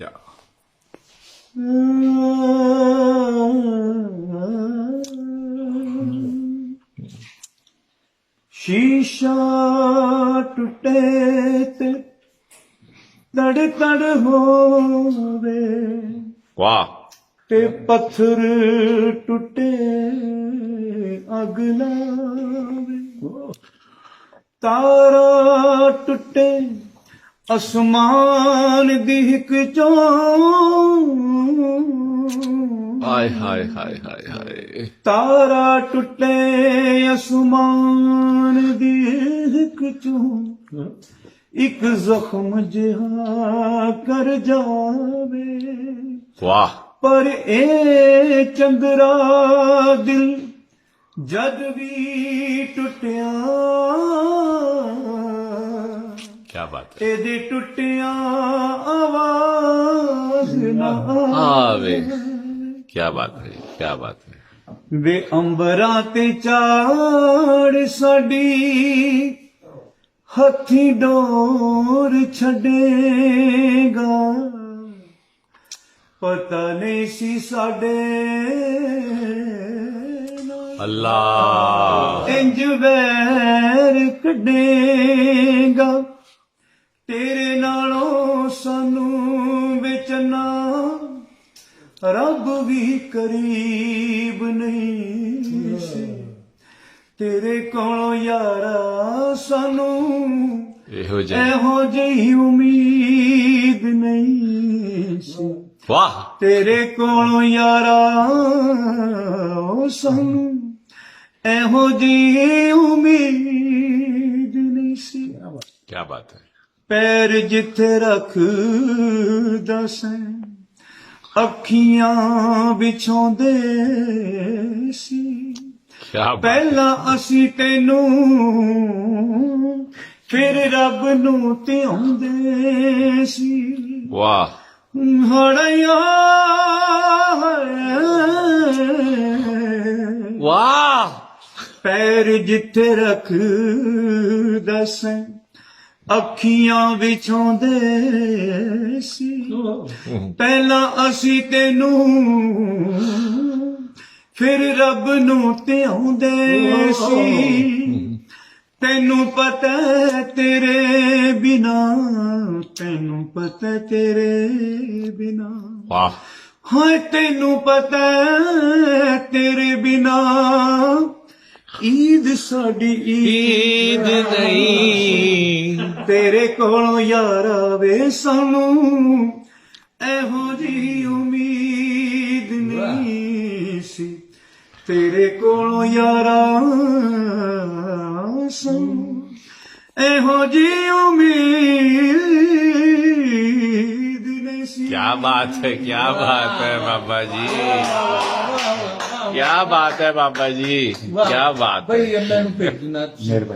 ਯਾ ਸ਼ੀਸ਼ਾ ਟੁੱਟੇ ਤੇ ਤੜ ਤੜ ਹੋਵੇ। ਵਾਹ। ਤੇ ਪੱਥਰ ਟੁੱਟੇ ਅਗ ਲਾਵੇ ਤਾਰਾ ਟੁੱਟੇ ਅਸਮਾਨ ਦੀ ਇੱਕ ਚੋਂ। ਹਾਏ ਹਾਏ ਹਾਏ ਹਾਏ ਹਾਏ। ਤਾਰਾ ਟੁੱਟੇ ਅਸਮਾਨ ਦੀ ਇੱਕ ਚੋਂ। ਇੱਕ ਜ਼ਖਮ ਜਿਹਾ ਕਰ ਜਾਵੇ। ਵਾਹ। ਪਰ ਇਹ ਚੰਦਰਾ ਦਿਲ ਜਦ ਵੀ ਟੁੱਟਿਆ ਕੀ ਬਾਤ ਹੈ ਇਹਦੇ ਟੁੱਟਿਆ ਆਵਾਜ਼ ਨਾ ਆਵੇ ਕੀ ਬਾਤ ਹੈ ਕੀ ਬਾਤ ਹੈ ਵੇ ਅੰਬਰਾਂ ਤੇ ਚਾੜ ਸਾਡੀ ਹੱਥੀ ਡੋਰ ਛੱਡੇਗਾ ਪਤਾ ਨਹੀਂ ਸੀ ਸਾਡੇ ਨਾਲ ਅੱਲਾ ਇੰਜ ਵੈਰ ਕੱਢੇਗਾ ਤੇਰੇ ਨਾਲੋਂ ਸਾਨੂੰ ਵਿਚਨਾ ਰੱਬ ਵੀ ਕਰੀਬ ਨਹੀਂ ਸੀ। ਤੇਰੇ ਕੋਲੋਂ ਯਾਰਾ ਸਾਨੂੰ ਇਹੋ ਜਿਹਾ। ਇਹੋ ਜਿਹੀ ਉਮੀਦ ਨਹੀਂ ਸੀ। ਵਾਹ। ਤੇਰੇ ਕੋਲੋਂ ਯਾਰਾ ਸਾਨੂੰ ਇਹੋ ਜਿਹੀ ਉਮੀਦ ਨਹੀਂ ਸੀ। ਕੀ ਬਾਤ ਹੈ। ਪੈਰ ਜਿੱਥੇ ਰੱਖਦਾ ਸੈਂ ਅੱਖੀਆਂ ਵਿਛਾਉਂਦੇ ਸੀ। ਪਹਿਲਾਂ ਅਸੀਂ ਤੈਨੂੰ ਫਿਰ ਰੱਬ ਨੂੰ ਧਿਆਉਂਦੇ ਸੀ। ਵਾਹ। ਹੜਿਆ ਵਾਹ। ਪੈਰ ਜਿੱਥੇ ਰੱਖਦਾ ਸੈਂ ਅੱਖੀਆਂ ਵਿਛਾਉਂਦੇ ਸੀ। ਪਹਿਲਾਂ ਅਸੀਂ ਤੈਨੂੰ ਫਿਰ ਰੱਬ ਨੂੰ ਧਿਆਉਂਦੇ ਸੀ। ਤੈਨੂੰ ਪਤਾ ਤੇਰੇ ਬਿਨਾ ਤੈਨੂੰ ਪਤਾ ਤੇਰੇ ਬਿਨਾ। ਵਾਹ। ਹਾਂ ਤੈਨੂੰ ਪਤਾ ਤੇਰੇ ਬਿਨਾ। ਈਦ ਸਾਡੀ ਈਦ ਨਹੀਂ। ਤੇਰੇ ਕੋਲੋਂ ਯਾਰ ਵੇ ਸਾਨੂੰ ਇਹੋ ਜੀ ਉਮੀਦ ਨਹੀਂ ਸੀ। ਤੇਰੇ ਕੋਲੋਂ ਯਾਰਾ ਸਾਨੂੰ ਇਹੋ ਜੀ ਉਮੀਦ ਨਹੀਂ ਸੀ। ਕੀ ਬਾਤ ਹੈ ਕੀ ਬਾਤ ਹੈ ਬਾਬਾ ਜੀ। ਕੀ ਬਾਤ ਹੈ ਬਾਬਾ ਜੀ। ਕੀ ਬਾਤ ਹੈ। ਭਈ ਇਹਨਾਂ ਨੂੰ ਭੇਜਣਾ ਮਿਹਰਬਾਨੀ।